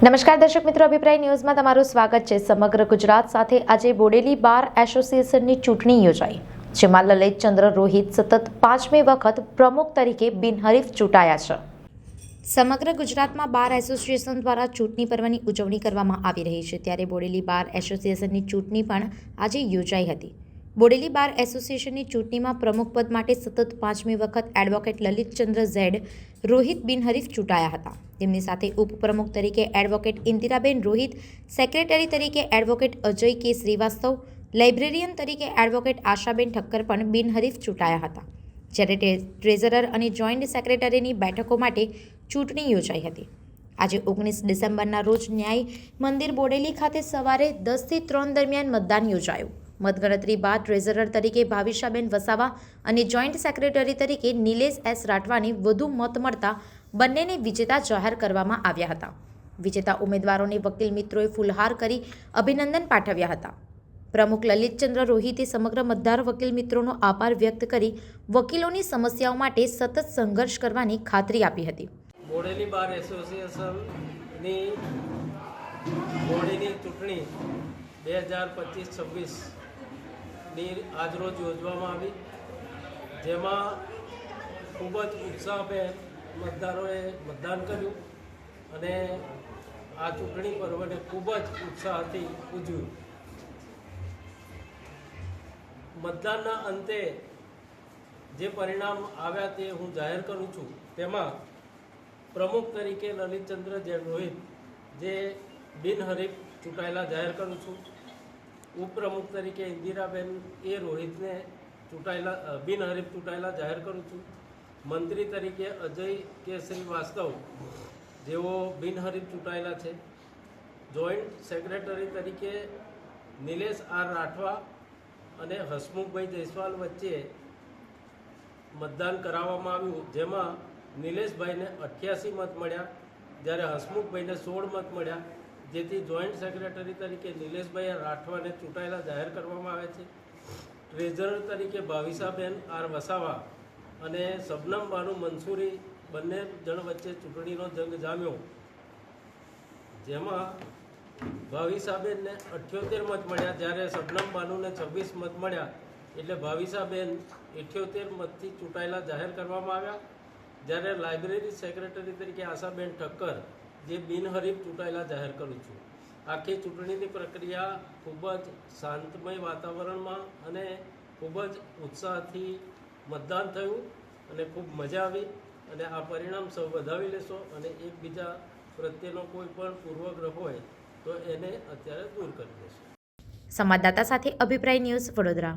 નમસ્કાર દર્શક મિત્રો, અભિપ્રાય ન્યૂઝમાં તમારું સ્વાગત છે. સમગ્ર ગુજરાત સાથે આજે બોડેલી બાર એસોસિએશનની ચૂંટણી યોજાઈ, જેમાં લલિતચંદ્ર રોહિત સતત પાંચમી વખત પ્રમુખ તરીકે બિનહરીફ ચૂંટાયા છે. સમગ્ર ગુજરાતમાં બાર એસોસિએશન દ્વારા ચૂંટણી પર્વની ઉજવણી કરવામાં આવી રહી છે. ત્યારે બોડેલી બાર એસોસિએશનની ચૂંટણી પણ આજે યોજાઈ હતી. બોડેલી બાર એસોસિએશનની ચૂંટણીમાં પ્રમુખ પદ માટે સતત પાંચમી વખત એડવોકેટ લલિતચંદ્ર ઝેડ, રોહિત બિનહરીફ ચૂંટાયા હતા. તેમની સાથે ઉપપ્રમુખ તરીકે એડવોકેટ ઇન્દિરાબેન રોહિત, સેક્રેટરી તરીકે advocate Ajay K Shrivastava, librarian તરીકે એડવોકેટ આશાબેન ઠક્કર પણ બિનહરીફ ચૂંટાયા હતા. જ્યારે ટ્રે- ટ્રેઝરર અને જોઈન્ટ સેક્રેટરીની બેઠકો માટે ચૂંટણી યોજાઈ હતી. આજે ઓગણીસ ડિસેમ્બરના રોજ ન્યાય મંદિર બોડેલી ખાતે સવારે દસથી ત્રણ દરમિયાન મતદાન યોજાયું. મતગણતરી બાદ ટ્રેઝરર તરીકે ભાવિશાબેન વસાવા અને જોઈન્ટ સેક્રેટરી તરીકે નિલેશ એસ રાઠવાની વધુ મત મળતા બંનેને વિજેતા જાહેર કરવામાં આવ્યા હતા. વિજેતા ઉમેદવારોને વકીલ મિત્રોએ ફૂલહાર કરી અભિનંદન પાઠવ્યા હતા. પ્રમુખ લલિતચંદ્ર રોહિતે સમગ્ર મતદાર વકીલ મિત્રોનો આભાર વ્યક્ત કરી વકીલોની સમસ્યાઓ માટે સતત સંઘર્ષ કરવાની ખાતરી આપી હતી. બોડેલી બાર એસોસિએશનની બોડીની ચૂંટણી બે હજાર પચીસ છવ્વીસની આજરોજ યોજવામાં આવી. જેમાં ખૂબ જ ઉત્સાહભેર મતદારોએ મતદાન કર્યું અને આ ચૂંટણી પર્વને ખૂબ જ ઉત્સાહથી ઉજવ્યું. મતદાનના અંતે જે પરિણામ આવ્યા તે હું જાહેર કરું છું. તેમાં પ્રમુખ તરીકે લલિતચંદ્ર જે રોહિત જે બિનહરીફ ચૂંટાયેલા જાહેર કરું છું. ઉપપ્રમુખ તરીકે ઇન્દિરાબેન એ રોહિતને ચૂંટાયેલા બિનહરીફ ચૂંટાયેલા જાહેર કરું છું. મંત્રી તરીકે અજય કે શ્રીવાસ્તવ જેઓ બિનહરીફ ચૂંટાયેલા છે. જોઈન્ટ સેક્રેટરી તરીકે નિલેશ આર રાઠવા અને હસમુખભાઈ જયસ્વાલ વચ્ચે મતદાન કરાવવામાં આવ્યું, જેમાં નિલેશભાઈને અઠ્યાસી મત મળ્યા, જ્યારે હસમુખભાઈને સોળ મત મળ્યા. જેથી જોઈન્ટ સેક્રેટરી તરીકે નિલેશભાઈ રાઠવાને ચૂંટાયેલા જાહેર કરવામાં આવે છે. ટ્રેઝરર તરીકે ભાવિસાબેન આર વસાવા અને શબનમ બાનુ મંસૂરી બંને જણ વચ્ચે ચૂંટણીનો જંગ જામ્યો. જેમાં ભાવિસાબેનને અઠ્યોતેર મત મળ્યા. જ્યારે શબનમ બાનુને છવ્વીસ મત મળ્યા. એટલે ભાવિસાબેન ઇઠ્યોતેર મતથી ચૂંટાયેલા જાહેર કરવામાં આવ્યા. જ્યારે લાઇબ્રેરી સેક્રેટરી તરીકે આશાબેન ઠક્કર જે બિનહરીફ ચૂંટાયેલા જાહેર કરું છું. આખી ચૂંટણીની પ્રક્રિયા ખૂબ જ શાંતમય વાતાવરણમાં અને ખૂબ જ ઉત્સાહથી મતદાન થયું અને ખૂબ મજા આવી અને આ પરિણામ સૌ વધાવી લેશો અને એકબીજા પ્રત્યેનો કોઈ પણ પૂર્વગ્રહ હોય તો એને અત્યારે દૂર કરી દેશો. સંવાદદાતા સાથે અભિપ્રાય ન્યૂઝ વડોદરા.